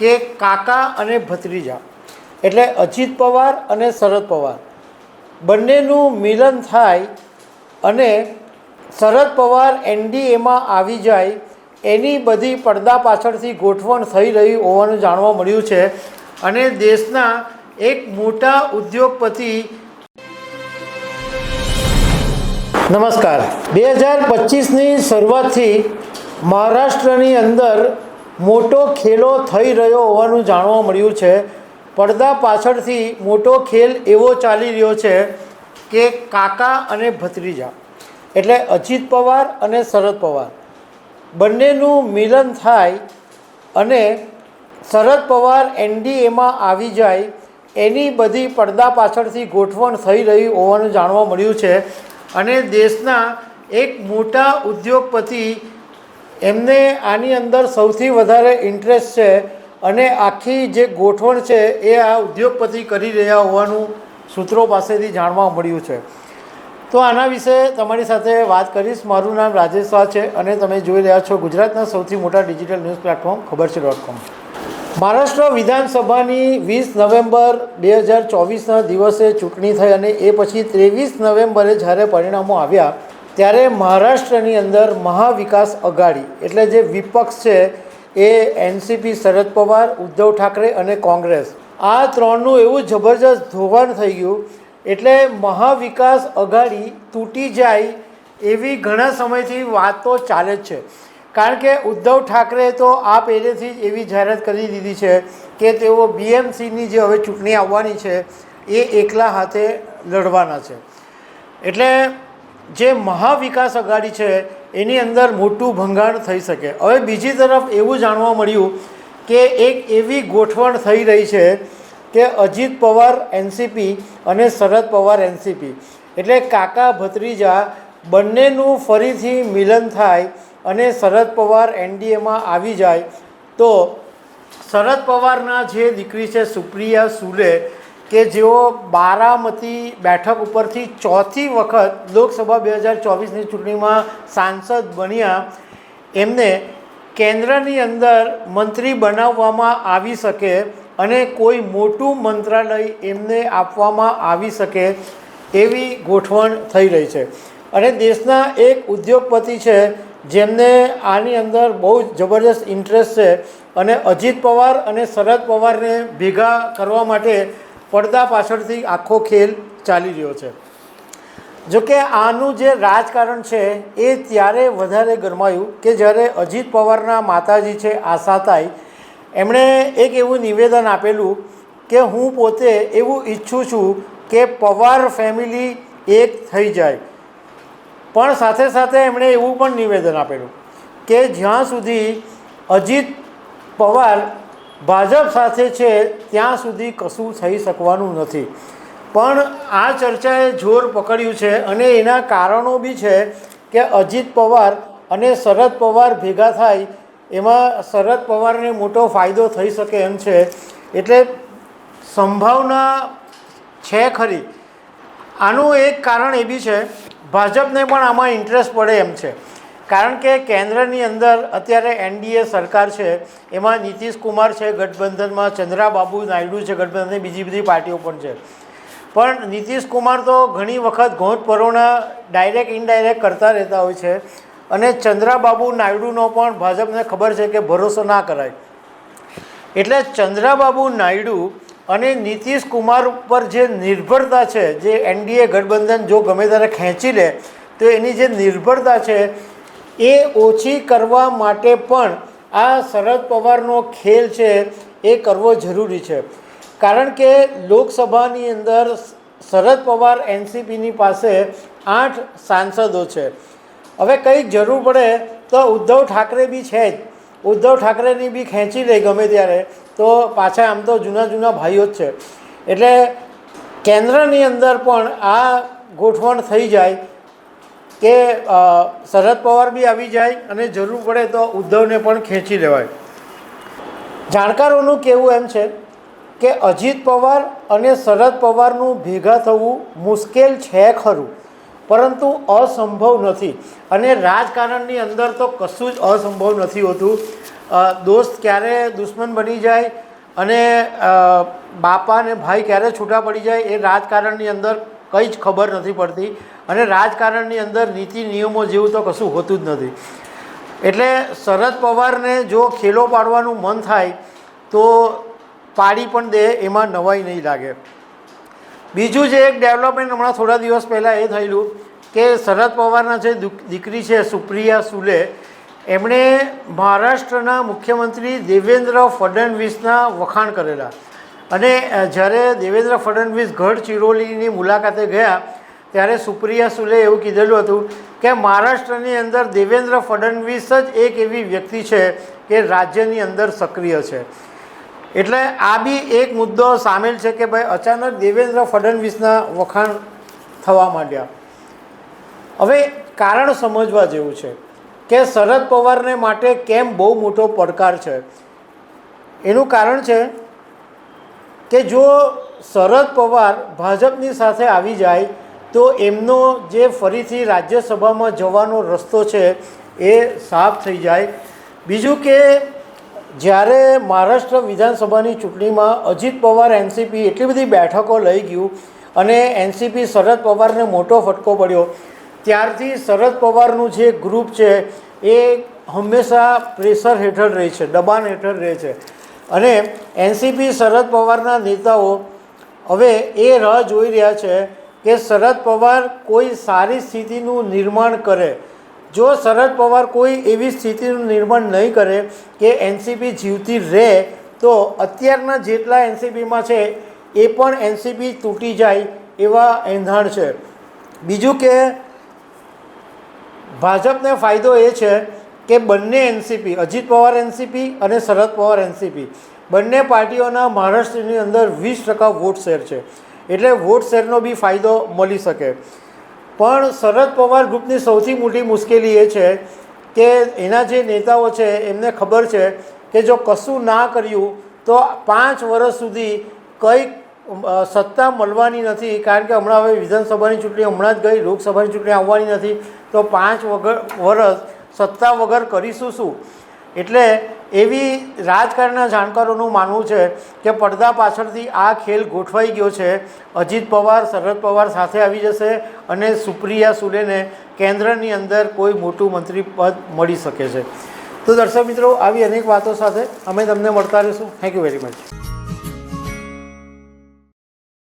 કે કાકા અને ભત્રીજા, એટલે અજીત પવાર અને શરદ પવાર. બંનેનું મિલન થાય અને શરદ પવાર એનડીએમાં આવી જાય, એની બધી પડદા પાછળથી ગોઠવણ થઈ રહી હોવાનું જાણવા મળ્યું છે અને દેશના એક મોટા ઉદ્યોગપતિ નમસ્કાર. બે હજાર પચીસની શરૂઆતથી મહારાષ્ટ્રની અંદર મોટો ખેલો થઈ રહ્યો હોવાનું જાણવા મળ્યું છે. પડદા પાછળથી મોટો ખેલ એવો ચાલી રહ્યો છે કે કાકા અને ભત્રીજા, એટલે અજીત પવાર અને શરદ પવાર. બંનેનું મિલન થાય અને શરદ પવાર એનડીએમાં આવી જાય, એની બધી પડદા પાછળથી ગોઠવણ થઈ રહી હોવાનું જાણવા મળ્યું છે. અને દેશના એક મોટા ઉદ્યોગપતિ એમને આની અંદર સૌથી વધારે ઇન્ટરેસ્ટ છે અને આખી જે ગોઠવણ છે એ આ ઉદ્યોગપતિ કરી રહ્યા હોવાનું સૂત્રો પાસેથી જાણવા મળ્યું છે. તો આના વિશે તમારી સાથે વાત કરીશ. મારું નામ રાજેશ શાહ છે અને તમે જોઈ રહ્યા છો ગુજરાતના સૌથી મોટા ડિજિટલ ન્યૂઝ પ્લેટફોર્મ ખબર છે ડોટ કોમ મહારાષ્ટ્ર વિધાનસભાની વીસ નવેમ્બર બે હજાર ચોવીસના દિવસે ચૂંટણી થઈ અને એ પછી ત્રેવીસ નવેમ્બરે જ્યારે પરિણામો આવ્યા ત્યારે મહારાષ્ટ્રની અંદર મહાવિકાસ અઘાડી એટલે જે વિપક્ષ છે, એ એનસીપી શરદ પવાર, ઉદ્ધવ ઠાકરે અને કોંગ્રેસ. આ ત્રણનું એવું જબરજસ્ત ધોવાણ થઈ ગયું, એટલે મહાવિકાસ અઘાડી તૂટી જાય એવી ઘણા સમયથી વાતો ચાલે જ છે. કારણ કે ઉદ્ધવ ઠાકરે તો આ પહેલેથી જ એવી જાહેરાત કરી દીધી છે કે તેઓ બીએમસીની જે હવે ચૂંટણી આવવાની છે, એ એકલા હાથે લડવાના છે. એટલે જે મહાવિકાસ અઘાડી છે, એની અંદર મોટું ભંગાણ થઈ શકે. હવે બીજી તરફ એવું જાણવા મળ્યું કે એક એવી ગોઠવણ થઈ રહી છે કે અજીત પવાર એનસીપી અને શરદ પવાર એનસીપી. એટલે કાકા ભત્રીજા બંનેનું ફરીથી મિલન થાય અને શરદ પવાર એનડીએમાં આવી જાય તો શરદ પવારના જે દીકરી છે, સુપ્રિયા સુલે કે જેઓ બારામતી બેઠક ઉપરથી ચોથી વખત લોકસભા બે હજાર ચોવીસની ચૂંટણીમાં સાંસદ બન્યા. એમને કેન્દ્રની અંદર મંત્રી બનાવવામાં આવી શકે અને કોઈ મોટું મંત્રાલય એમને આપવામાં આવી શકે એવી ગોઠવણ થઈ રહી છે. અને દેશના એક ઉદ્યોગપતિ છે, જેમને આની અંદર બહુ જબરદસ્ત ઇન્ટરેસ્ટ છે અને અજીત પવાર અને શરદ પવારને ભેગા કરવા માટે પડદા પાછળથી આખો ખેલ ચાલી રહ્યો છે. જોકે આનું જે રાજકારણ છે, એ ત્યારે વધારે ગરમાયું કે જ્યારે અજીત પવારના માતાજી છે આશાતાઈ એમણે એક એવું નિવેદન આપેલું કે હું પોતે એવું ઈચ્છું છું કે પવાર ફેમિલી એક થઈ જાય. પણ સાથે સાથે એમણે એવું પણ નિવેદન આપેલું કે જ્યાં સુધી અજીત પવાર ભાજપ સાથે છે ત્યાં સુધી કશું થઈ શકવાનું નથી. પણ આ ચર્ચાએ જોર પકડ્યું છે અને એના કારણો બી છે કે અજીત પવાર અને શરદ પવાર ભેગા થાય એમાં શરદ પવારને મોટો ફાયદો થઈ શકે એમ છે. એટલે સંભાવના છે ખરી. આનું એક કારણ એ બી છે, ભાજપને પણ આમાં ઇન્ટરેસ્ટ પડે એમ છે. કારણ કે કેન્દ્રની અંદર અત્યારે એનડીએ સરકાર છે, એમાં નીતિશ કુમાર છે, ગઠબંધનમાં ચંદ્રાબાબુ નાયડુ છે, ગઠબંધનની બીજી બધી પાર્ટીઓ પણ છે. પણ નીતિશ કુમાર તો ઘણી વખત ઘોંટ પરોણા ડાયરેક્ટ, ઇનડાયરેક્ટ કરતા રહેતા હોય છે અને ચંદ્રાબાબુ નાયડુનો પણ ભાજપને ખબર છે કે ભરોસો ના કરાય. એટલે ચંદ્રાબાબુ નાયડુ અને નીતિશ કુમાર ઉપર જે નિર્ભરતા છે, જે એનડીએ ગઠબંધન જો ગમે ત્યારે ખેંચી લે, તો એની જે નિર્ભરતા છે એ ઓછી કરવા માટે પણ આ શરદ પવારનો ખેલ છે એ કરવો જરૂરી છે. કારણ કે લોકસભાની અંદર શરદ પવાર એનસીપીની પાસે આઠ સાંસદો છે. હવે કંઈક જરૂર પડે તો ઉદ્ધવ ઠાકરે બી છે જ. ઉદ્ધવ ઠાકરેની બી ખેંચી લે ગમે ત્યારે તો પાછા આમ તો જૂના જૂના ભાઈઓ જ છે. એટલે કેન્દ્રની અંદર પણ આ ગોઠવણ થઈ જાય કે શરદ પવાર બી આવી જાય અને જરૂર પડે તો ઉદ્ધવને પણ ખેંચી લેવાય. જાણકારોનું કહેવું એમ છે કે અજીત પવાર અને શરદ પવારનું ભેગા થવું મુશ્કેલ છે ખરું, પરંતુ અસંભવ નથી. અને રાજકારણની અંદર તો કશું જ અસંભવ નથી હોતું. દોસ્ત ક્યારે દુશ્મન બની જાય અને બાપા અને ભાઈ ક્યારે છૂટા પડી જાય એ રાજકારણની અંદર કંઈ જ ખબર નથી પડતી. અને રાજકારણની અંદર નીતિ નિયમો જેવું તો કશું હોતું જ નથી. એટલે શરદ પવારને જો ખેલો પાડવાનું મન થાય, તો પાડી પણ દે, એમાં નવાઈ નહીં લાગે. બીજું જે એક ડેવલપમેન્ટ હમણાં થોડા દિવસ પહેલાં એ થયેલું કે શરદ પવારના જે દુક- દીકરી છે સુપ્રિયા સુલે, એમણે મહારાષ્ટ્રના મુખ્યમંત્રી દેવેન્દ્ર ફડણવીસના વખાણ કરેલા. અને જ્યારે દેવેન્દ્ર ફડણવીસ ગઢ ચિરોલીની મુલાકાતે ગયા ત્યારે સુપ્રિયા સુલે એવું કીધેલું હતું કે મહારાષ્ટ્રની અંદર દેવેન્દ્ર ફડણવીસ જ એક એવી વ્યક્તિ છે કે રાજ્યની અંદર સક્રિય છે. એટલે આ બી એક મુદ્દો સામેલ છે કે ભાઈ અચાનક દેવેન્દ્ર ફડણવીસના વખાણ થવા માંડ્યા. હવે કારણ સમજવા જેવું છે કે શરદ પવારને માટે કેમ બહુ મોટો પડકાર છે. એનું કારણ છે કે જો શરદ પવાર ભાજપની સાથે આવી જાય તો એમનો જે ફરીથી રાજ્યસભામાં જવાનો રસ્તો છે એ સાફ થઈ જાય. બીજું કે જ્યારે મહારાષ્ટ્ર વિધાનસભાની ચૂંટણીમાં અજીત પવાર એનસીપી એટલી બધી બેઠકો લઈ ગયું અને એનસીપી શરદ પવારને મોટો ફટકો પડ્યો, ત્યારથી શરદ પવારનું જે ગ્રુપ છે એ હંમેશા પ્રેશર હેઠળ રહે છે, દબાણ હેઠળ રહે છે. અને એનસીપી શરદ પવારના નેતાઓ હવે એ રાહ જોઈ રહ્યા છે કે શરદ પવાર કોઈ સારી સ્થિતિનું નિર્માણ કરે. જો શરદ પવાર કોઈ એવી સ્થિતિનું નિર્માણ નહીં કરે કે એનસીપી જીવતી રહે, તો અત્યારના જેટલા એનસીપીમાં છે, એ પણ એનસીપી તૂટી જાય એવા એંધાણ છે. બીજું કે ભાજપને ફાયદો એ છે કે બંને એનસીપી, અજીત પવાર એનસીપી અને શરદ પવાર એનસીપી, બંને પાર્ટીઓના મહારાષ્ટ્રની અંદર વીસ ટકા વોટ શેર છે. એટલે વોટ શેરનો બી ફાયદો મળી શકે. પણ શરદ પવાર ગ્રુપની સૌથી મોટી મુશ્કેલી એ છે કે એના જે નેતાઓ છે, એમને ખબર છે કે જો કશું ના કર્યું, તો પાંચ વર્ષ સુધી કંઈક સત્તા મળવાની નથી. કારણ કે હમણાં હવે વિધાનસભાની ચૂંટણી હમણાં જ ગઈ, લોકસભાની ચૂંટણી આવવાની નથી. તો પાંચ વગર વર્ષ સત્તા વગર કરીશું શું? એટલે એવી રાજકારણના જાણકારોનું માનવું છે કે પડદા પાછળથી આ ખેલ ગોઠવાઈ ગયો છે. અજીત પવાર, શરદ પવાર સાથે આવી જશે અને સુપ્રિયા સુલેને કેન્દ્રની અંદર કોઈ મોટું મંત્રી પદ મળી શકે છે. તો દર્શક મિત્રો, આવી અનેક વાતો સાથે અમે તમને મળતા રહીશું. Thank you very much